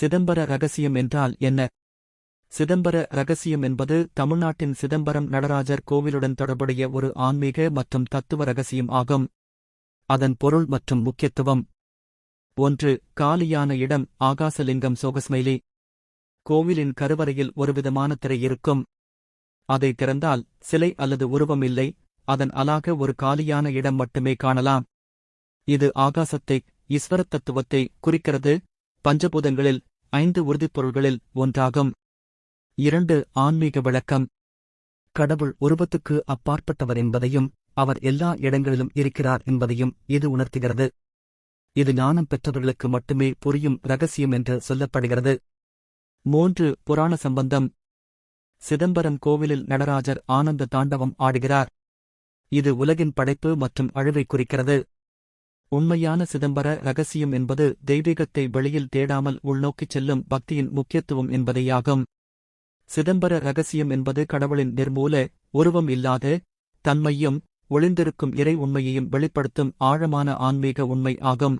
சிதம்பர ரகசியம் என்றால் என்ன? சிதம்பர ரகசியம் என்பது தமிழ்நாட்டின் சிதம்பரம் நடராஜர் கோவிலுடன் தொடர்புடைய ஒரு ஆன்மீக மற்றும் தத்துவ ரகசியம் ஆகும். அதன் பொருள் மற்றும் முக்கியத்துவம். ஒன்று காலியான இடம் ஆகாசலிங்கம் சோகஸ்மைலி கோவிலின் கருவறையில் ஒருவிதமான திரை இருக்கும். அதை திறந்தால் சிலை அல்லது உருவம் இல்லை. அதன் அலாக ஒரு காலியான இடம் மட்டுமே காணலாம். இது ஆகாசத்தை ஈஸ்வரத் தத்துவத்தை குறிக்கிறது. பஞ்சபூதங்களில் ஐந்து உறுதிப்பொருள்களில் ஒன்றாகும். இரண்டு ஆன்மீக விளக்கம். கடவுள் உருவத்துக்கு அப்பாற்பட்டவர் என்பதையும் அவர் எல்லா இடங்களிலும் இருக்கிறார் என்பதையும் இது உணர்த்துகிறது. இது ஞானம் பெற்றவர்களுக்கு மட்டுமே புரியும் ரகசியம் என்று சொல்லப்படுகிறது. மூன்று புராண சம்பந்தம். சிதம்பரம் கோவிலில் நடராஜர் ஆனந்த தாண்டவம் ஆடுகிறார். இது உலகின் படைப்பு மற்றும் அழிவை குறிக்கிறது. உண்மையான சிதம்பர ரகசியம் என்பது தெய்வீகத்தை வெளியில் தேடாமல் உள்நோக்கிச் செல்லும் பக்தியின் முக்கியத்துவம் என்பதேயாகும் சிதம்பர ரகசியம் என்பது கடவுளின் நிர்மூல உருவம் இல்லாத தன்மையும் ஒளிந்திருக்கும் இறை உண்மையையும் வெளிப்படுத்தும் ஆழமான ஆன்மீக உண்மை ஆகும்.